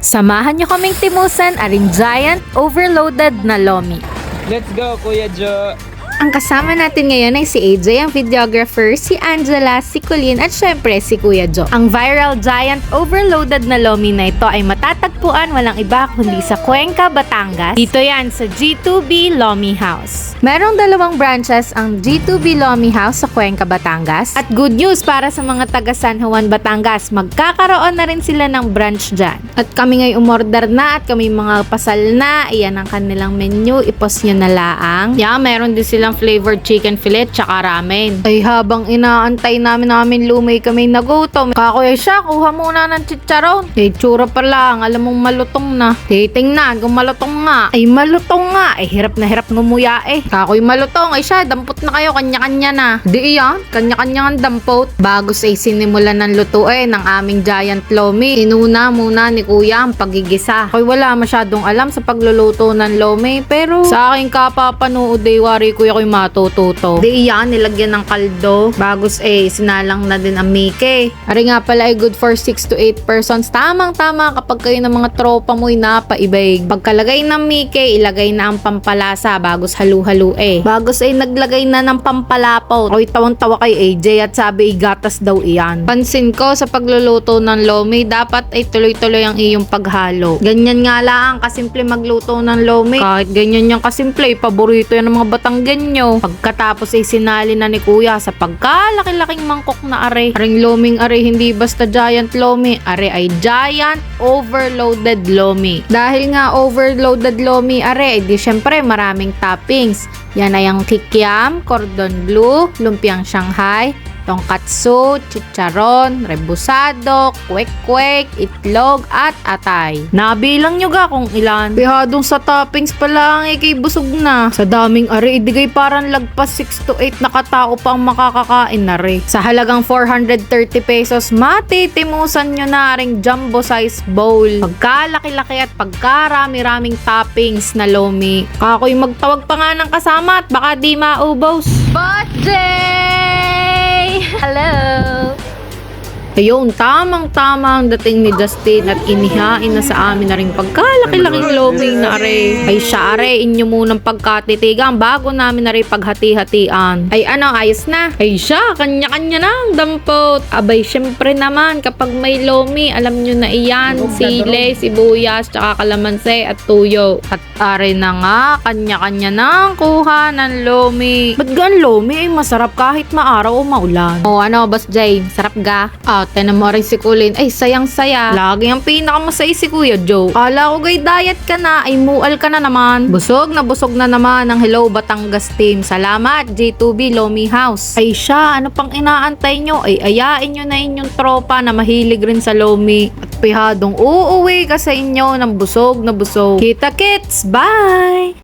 Samahan niyo kaming timusan aring giant overloaded na lomi. Let's go, Kuya Joe. Ang kasama natin ngayon ay si AJ, ang videographer, si Angela, si Colleen, at syempre si Kuya Joe. Ang viral giant overloaded na lomi na ito ay matatagpuan walang iba kundi sa Cuenca, Batangas. Dito yan sa G2B Lomi House. Merong dalawang branches ang G2B Lomi House sa Cuenca, Batangas. At good news para sa mga taga San Juan, Batangas, magkakaroon na rin sila ng branch dyan. At kami ngay umorder na at kami mga pasal na. Iyan ang kanilang menu. Ipos nyo na laang. Yeah, meron din silang flavored chicken fillet tsaka ramen. Ay habang inaantay namin namin lumay kami nagutom. Kakuya siya, kuha muna ng chicharon. Eh, tsura pa lang. Alam mong malutong na. Titingnan kung malutong nga. Ay, malutong nga. Ay, hirap na hirap ngumuya eh. Kakoy malutong. Ay siya, dampot na kayo. Kanya-kanya na. Di iyan. Kanya-kanya ang dampot. Bago sa isinimulan ng lutuin ng aming giant lomi, inuna muna ni kuya ang pagigisa. Ako'y wala masyadong alam sa pagluluto ng lomi, pero sa aking kapapanood ay wari kuya ko'y matututo. Di iyan, nilagyan ng kaldo. Bagos eh, sinalang na din ang mike. Ari nga pala ay good for 6 to 8 persons. Tamang-tama kapag kayo ng mga tropa mo'y napaibig. Pagkalagay ng mike, ilagay na ang pampalasa bagos halu-halu eh. Bagos ay naglagay na ng pampalapaw. Ako'y tawang-tawa kay AJ at sabi gatas daw iyan. Pansin ko sa pagluluto ng lomi, dapat ay tuloy-tuloy ang iyong paghalo. Ganyan nga lang, kasimple magluto ng lomi. Kahit ganyan yung kasimple, paborito yan ng mga Batanggenyo. Pagkatapos ay sinali na ni kuya sa pagkalaki-laking mangkok na are. Aring loming are hindi basta giant lomi, are ay giant overloaded lomi. Dahil nga overloaded lomi are, di syempre maraming toppings. Yan ay ang kikiam, cordon bleu, lumpiang Shanghai, tongkatsu, chicharon, rebusado, kwek-kwek, itlog, at atay. Nabilang nyo ga kung ilan. Bihadong sa toppings pa lang eh, kay busog na. Sa daming ari, idigay parang lagpas 6 to 8 na katao pa ang makakakain na re. Sa halagang 430 pesos, matitimusan nyo na ring jumbo size bowl. Pagkalaki-laki at pagkarami-raming toppings na lomi. Kakoy magtawag pa nga ng kasama at baka di maubos. Birthday! Ayun, tamang-tama ang dating ni Justin at inihain na sa amin na rin pagkalaki-laking loming na are. Ay siya are, inyo munang pagkatitigan bago namin na rin paghati-hatian. Ay ano, ayos na. Ay siya, kanya-kanya na ang dampot. Abay, syempre naman, kapag may lomi, alam nyo na iyan, sile, sibuyas, tsaka kalamansi at tuyo. At are na nga, kanya-kanya na ang kuha ng lomi. Ba't gan lomi ay masarap kahit maaraw o maulan? O ano, Boss Jay, sarap ga? Ah, tinan mo rin si Kulin. Ay, sayang-saya. Lagi ang pinakamasay si Kuya Joe. Kala ko gay diet ka na, ay mual ka na naman. Busog na busog na naman ang Hello Batangas team. Salamat, J2B Lomi House. Ay siya, ano pang inaantay nyo? Ay ayain nyo na inyong tropa na mahilig rin sa Lomi. At pihadong uuwi ka sa inyo ng busog na busog. Kita kits, bye!